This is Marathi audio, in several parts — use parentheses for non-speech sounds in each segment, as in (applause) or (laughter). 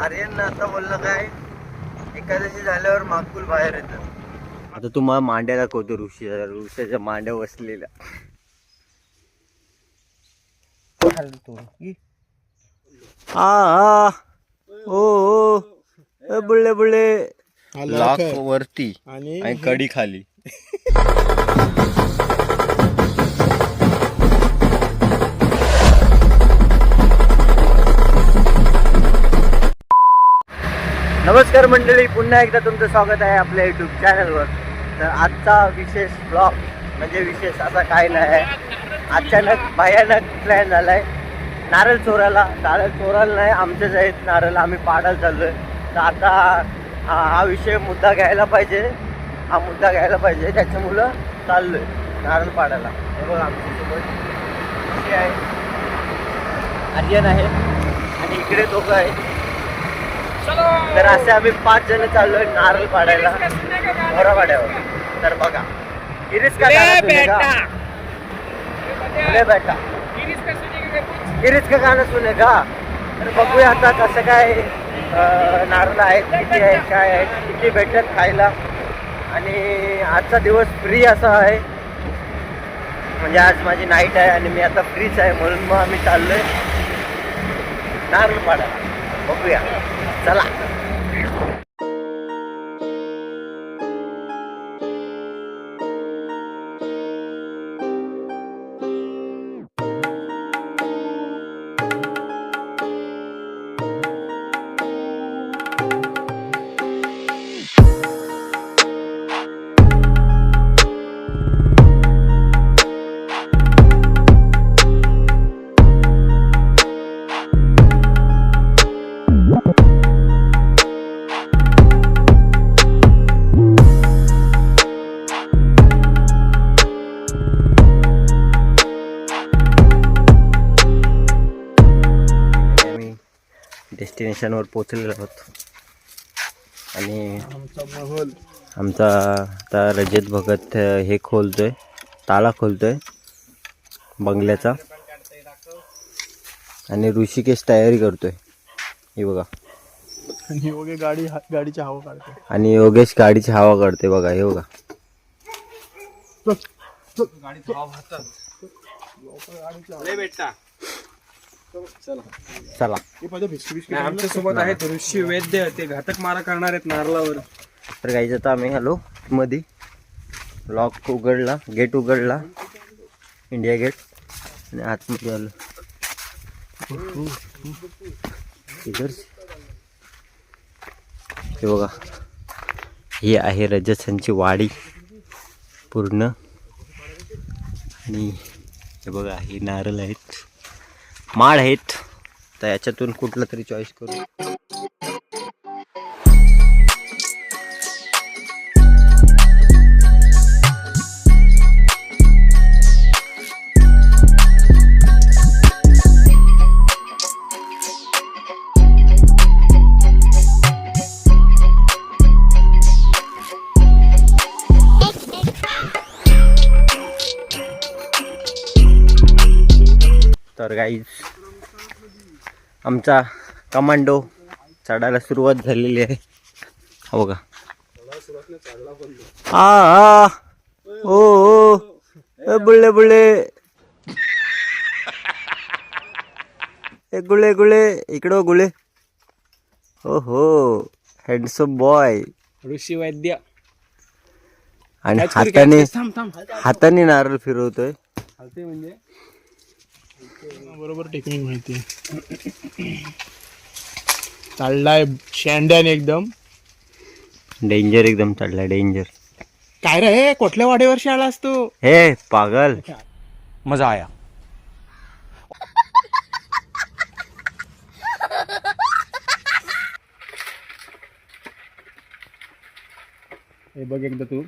आर्यन आता बोललं काय? एकादशी झाल्यावर मागपूल बाहेर येतं. आता तुम्हाला मांड्या दाखवतो ऋषी ऋषाच्या मांड्या बसलेल्या. आ आ ओ बुळले बुळले लॉक वरती आणि कडी खाली. (laughs) नमस्कार मंडळी पुन्हा एकदा तुमचं स्वागत आहे आपल्या युट्यूब चॅनलवर तर आजचा विशेष ब्लॉग म्हणजे विशेष असा काय नाही आहे. अचानक भयानक प्लॅन झाला आहे नारळ चोराला नारळ चोराला नाही आमचेच आहेत नारळ आम्ही पाडायला चाललो आहे तर आता हा हा विषय मुद्दा घ्यायला पाहिजे. हा मुद्दा घ्यायला पाहिजे. त्याच्यामुळं चाललो आहे नारळ पाडायला. हे बघा आमच्यासोबत. आहे. आर्यन आहे. आणि इकडे दोघं आहेत. तर असे आम्ही पाच जण चाललोय नारळ पाडायला मोरा पाड्यावर तर बघा गिरीश का ले बेटा. गिरीश का गाणं सुनेगा तर बघूया आता कसं काय नारळ आहेत किती आहेत काय आहेत किती भेटतात खायला. आणि आजचा दिवस फ्री असा आहे. म्हणजे आज माझी नाईट आहे आणि मी आता फ्रीच आहे म्हणून मग आम्ही चाललोय. नारळ पाडायला बघूया. चला आम्ही डेस्टिनेशनवर पोचलेलो आहोत. आणि आमचा महल. आमचा आता रजत भगत हे खोलतोय ताळा खोलतोय बंगल्याचा. आणि ऋषिकेश तयारी करतोय. हे बघा. आणि गाडी गाडीची हवा काढते आणि योगेश गाडीची हवा काढते बघा हे बघा. चला. हे पाहिजे बिस्किट बिस्किट आमच्यासोबत आहेत ऋषी वैद्य ते घातक मारा करणार आहेत नारळावर. तर गाईचं आता आम्ही आलो मध्ये लॉक उघडला गेट उघडला. इंडिया गेट आणि आतमध्ये आलो. इधर- हे बघा. ही आहे रजसांची वाडी. पूर्ण. आणि हे बघा ही नारळ आहेत. माळ आहेत तर याच्यातून कुठलं तरी चॉईस करू. तर गाईज आमचा कमांडो चढायला सुरुवात झालेली आहे. हा बघा. आ आ ओ बुळले ए गुळे गुळे इकडं हो, गुळे हो हो हँडसम बॉय ऋषी वैद्य. आणि हाताने हाताने नारळ फिरवतोय. म्हणजे? बरोबर टेक्निक माहिती चाललाय शेंड्याने एकदम. डेंजर एकदम चढला डेंजर. काय रे हे कुठल्या वाटेवर आलास तू? हे पागल. मजा आया. हे बघ एकदा तू.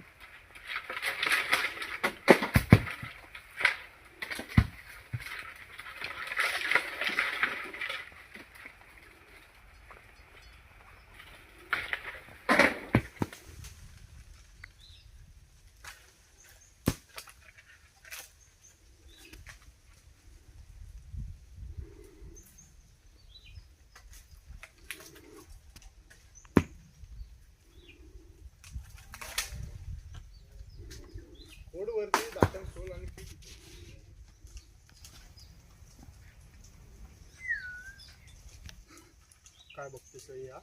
काय बघतोस या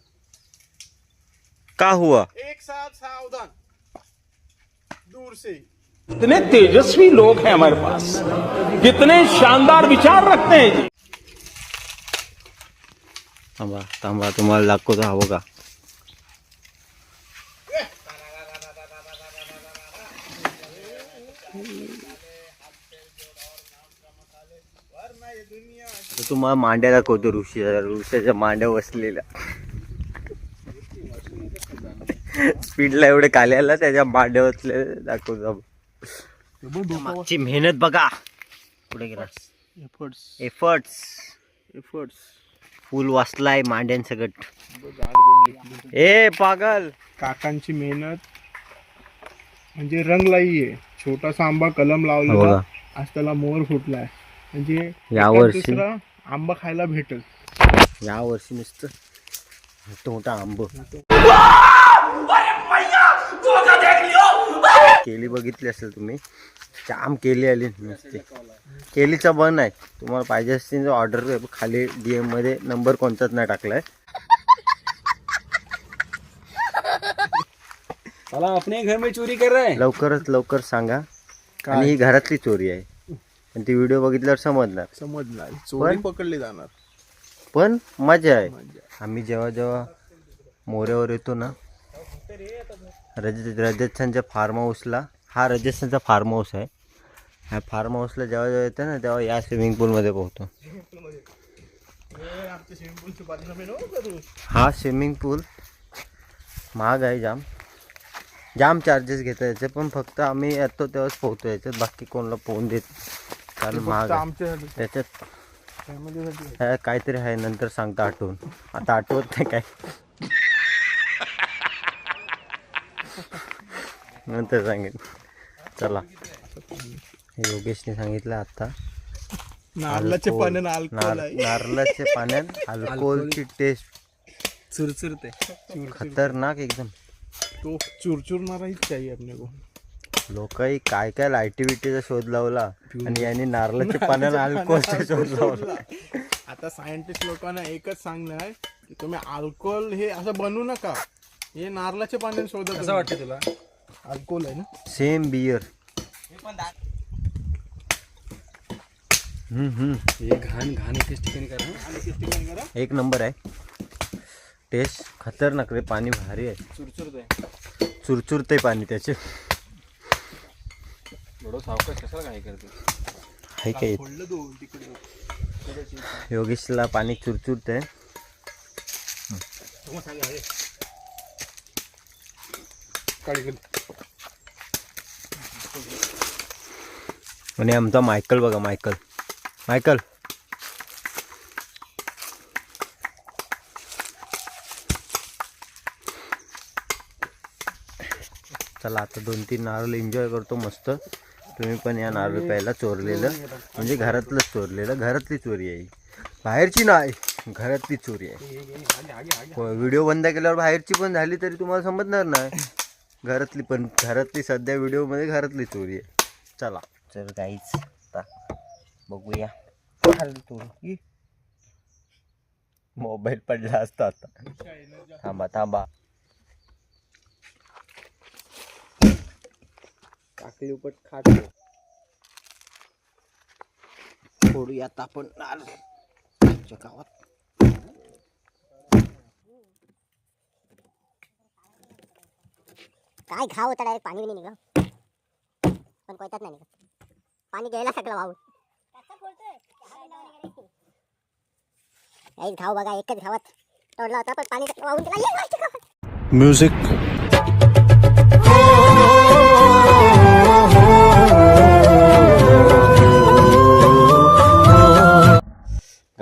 का हुआ? एक साथ सावधान दूर से कितने तेजस्वी लोग हैं हमारे पास। कितने शानदार विचार रखते हैं जी। थांबा थांबा तुम्हाला दाखवतो हवं का आता तुम्हाला मांड्या दाखवतो ऋषी ऋषाच्या मांड्या बसलेल्या स्पीडला एवढे खाली आला त्याच्या मांड्या बसलेल्या दाखवतो मागची मेहनत बघा. पुढे गेला. एफर्ट्स एफर्ट्स एफर्ट्स फुल वाचलाय मांड्यान सगट ए पागल. काकांची मेहनत. म्हणजे रंगलाई आहे छोटासा आंबा कलम लावलेला. बघा. आज त्याला मोर फुटलाय. म्हणजे यावर्षी- आंबा खायला भेटल. या वर्षी नुसतं मोठं मोठं आंब. केली बघितली असेल तुम्ही. जाम केली आली नुसती. केलीचा बन आहे. तुम्हाला पाहिजे असतील ऑर्डर खाली डीएममध्ये नंबर कोणताच नाही टाकलाय. साला अपने घर में चोरी कर रहा है. लवकरच लवकर सांगा. आणि ही घरातली चोरी आहे. पण ती व्हिडिओ बघितल्यावर समजणार. समजणार. चोरी पकडली जाणार. पण मजा आहे. आम्ही जेव्हा जेव्हा मोऱ्यावर येतो ना रज राजस्थानच्या फार्म हाऊसला हा राजस्थानचा फार्म हाऊस आहे. ह्या फार्म हाऊसला जेव्हा जेव्हा येतो ना तेव्हा या स्विमिंग पूलमध्ये पोहतो. हा स्विमिंग पूल महाग आहे जाम. जाम चार्जेस घेतात याचे पण फक्त आम्ही येतो तेव्हाच पोहतो याच्यात. बाकी कोणाला पोहून देत कारण महाग फक्त आहे आमच्यासाठी त्याच्यात फॅमिलीसाठी. काहीतरी आहे नंतर सांगता आठवून. आता आठवत नाही काय. नंतर सांगेन. चला. हे योगेशने सांगितलं आता. नारळाचे अल्कोहोल. पाण्यानं अल्कोहोल नार- आहे. नारळाच्या पाण्यात अल्कोहोलची टेस्ट. चुरचुरते. खतरनाक एकदम. तो चुरचुरणाराहीच चाहिए अपने को लोकही काय काय लायटिव्हिटीचा शोध लावला आणि यांनी नारळाच्या पाण्यानं अल्कोहोलचा शोध लावला. आता सायंटिस्ट लोकांना एकच सांगणं आहे की तुम्ही अल्कोहोल हे असं बनवू नका. हे नारळाच्या पाण्याने शोधत कसं वाटतं तुला? अल्कोहोल आहे ना? सेम बियर हम्म हम्म. हे घाण घाण एकेच ठिकाणी करा. एक नंबर आहे. टेस्ट खतरनाक रे पाणी भारी आहे. चुरचुरते चुरचुरते पाणी त्याचे. एवढं सावकाश कशाला काय करते? आहे काय फोडलं दोन तिकडे योगेशला पाणी चुरचुरते आणि आमचा मायकल बघा मायकल. मायकल. चला आता दोन तीन नारळ एन्जॉय करतो मस्त. तुम्ही पण या नारळ प्यायला चोरलेलं. म्हणजे घरातलंच चोरलेलं. घरातली चोरी आहे ही. बाहेरची नाही घरातली चोरी आहे. व्हिडिओ बंद केल्यावर बाहेरची पण झाली तरी तुम्हाला समजणार नाही. घरातली पण घरातली सध्या व्हिडिओमध्ये घरातली चोरी आहे. चला. तर काहीच आता बघूया. मोबाईल पडला असता आता. थांबा थांबा. काकली उपट खातो. फोडूयात आपण आमच्या गावात. काय घाव होता डायरेक्ट पाणी नाही निघा. पण कोयतात नाही निघत. पाणी घ्यायला सगळं वाहून. काहीच घाव बघा एकच घावात. तोडला होता पण पाणी वाहून गेला.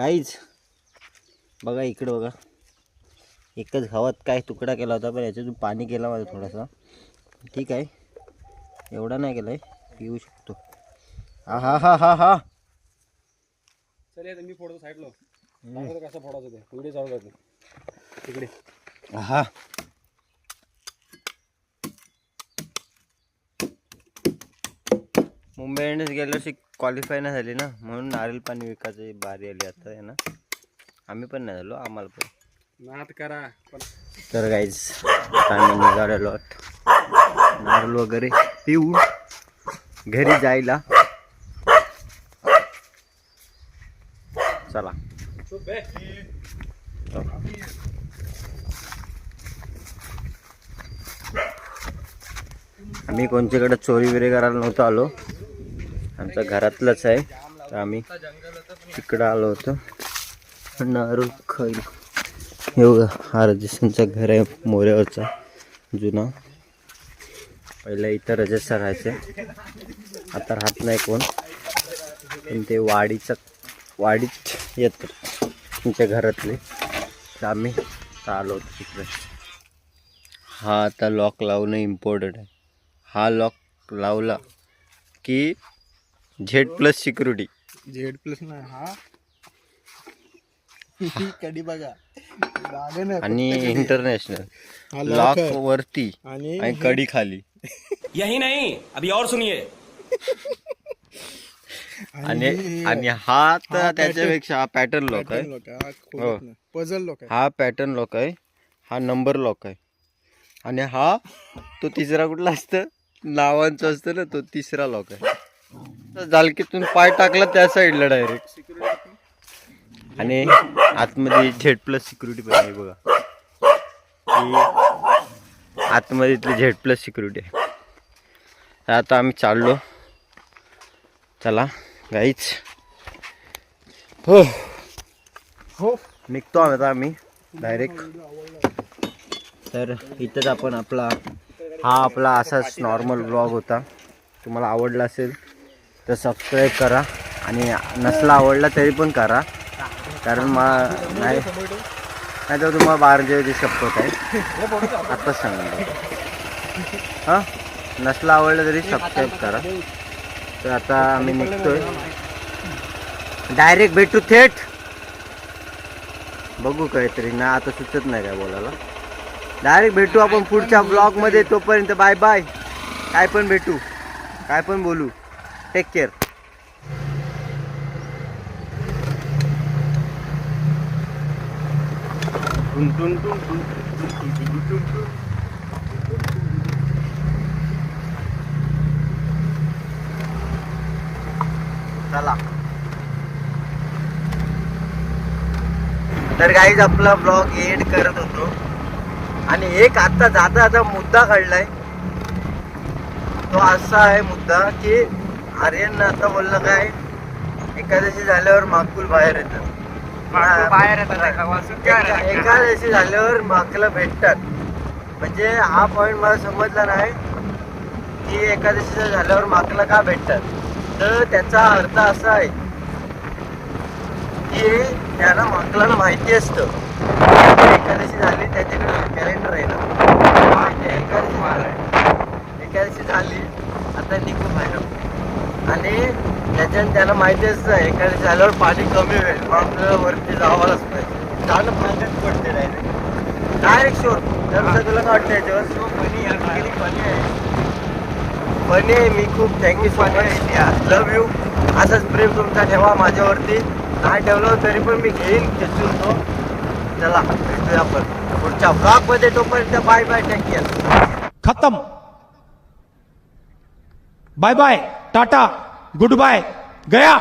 काहीच. बघा इकडे बघा. एकच घावात काय तुकडा केला होता पण याच्यातून पाणी केला माझा थोडासा. ठीक आहे. एवढा नाही केलाय पिऊ शकतो. हा हा हा हा. हा मी फोडतो साईडला. कसं फोडायचं ते. व्हिडिओ चालू करतो तिकडे हा. मुंबई इंडियन्स गेल्या वर्षी क्वालिफाय नाही झाली ना. म्हणून नारळ पाणी विकायची बारी आली आता आहे ना. आम्ही पण नाही झालो आम्हाला पण. नाद करा. पण तर गाईज आम्ही निघालेलो आहोत. नारळ वगैरे पिऊन घरी जायला. चला. आम्ही कोणच्याकडे चोरी बिरी करायला नव्हतो आलो. आमचं घरातलंच आहे. तर आम्ही तिकडं आलो होतो. नारू खैल एवढं हा राजेशांचा घर आहे मोऱ्यावरचा. जुना. पहिला इथं रजत राहायचे. आता राहत नाही कोण. पण ते वाडीचं वाडीत येत तुमच्या घरातले. तर आम्ही आलो होतो तिकडे. हा आता लॉक लावणं इम्पॉर्टंट आहे. हा लॉक लावला की Z plus security Z plus नाही हा. कधी बघा. आणि फक्त कडी. इंटरनॅशनल हा लॉक आहे. वरती आणि आणि कडी खाली. यही नहीं अभी और सुनिए. आणि आणि हा तर त्याच्यापेक्षा हा पॅटर्न लॉक आहे. हा हो. खोलत नाही पझल लोक आहे. हा पॅटर्न लॉक आहे. हा नंबर लॉक आहे. आणि हा तो तिसरा कुठला असतं? नावांचं असतं ना तो तिसरा लॉक आहे. जालकीतून पाय टाकला त्या साईडला डायरेक्ट आणि आतमध्ये झेड प्लस सिक्युरिटी पण आहे बघा. ही आतमध्ये इथली झेड प्लस सिक्युरिटी आहे. आता आम्ही चाललो. चला गाईच हो. हो. निघतो आम्ही आता आम्ही डायरेक्ट तर इथंच आपण आपला हा आपला असाच नॉर्मल ब्लॉग होता. तुम्हाला आवडला असेल तर सबस्क्राईब करा आणि नसला आवडला तरी पण करा. कारण मग नाही. नाही तर तुम्हाला बाराच्या शपथ आहे. आत्ताच सांगून हां? नसला आवडलं तरी सबस्क्राईब करा. तर आता आम्ही निघतोय. डायरेक्ट भेटू थेट. बघू काहीतरी. ना आता सुचत नाही काय बोलायला. डायरेक्ट भेटू आपण पुढच्या ब्लॉगमध्ये तोपर्यंत बाय बाय काय पण भेटू. काय पण बोलू. टेक केअर चला. तर काहीच आपला ब्लॉग एड करत होतो. आणि एक आता जाता जाता मुद्दा काढलाय तो असा आहे मुद्दा की आर्यन आता बोललं काय? एकादशी झाल्यावर माकुल बाहेर येतात. बाहेर एकादशी झाल्यावर माकला भेटतात. म्हणजे हा पॉइंट मला समजला नाही की एकादशी झाल्यावर माकला का भेटतात. तर त्याचा अर्थ असा आहे की त्याला माकलाला माहिती असतं. एकादशी झाली त्याच्याकडे कॅलेंडर आहे ना. माहिती एकादशी झाली. एकादशी झाली आता निघू बाहेर आणि त्याच्यानं त्याला माहिती असतं एकादशी झाल्यावर पाणी कमी होईल. मग आपल्याला वरती जावालाच पाहिजे जाणं भागात पडते डायरेक्ट डायरेक्ट शोर तर तुला काय वाटतं याच्यावर फनी आहे. फनी आहे. मी खूप thank you so much love you असंच प्रेम तुमचा ठेवा माझ्यावरती. नाही ठेवलं तरी पण मी घेईन खेचून तो. चला भेटूया आपण. पुढच्या मध्ये तोपर्यंत बाय बाय केअर खत्म. Bye bye tata good bye गया।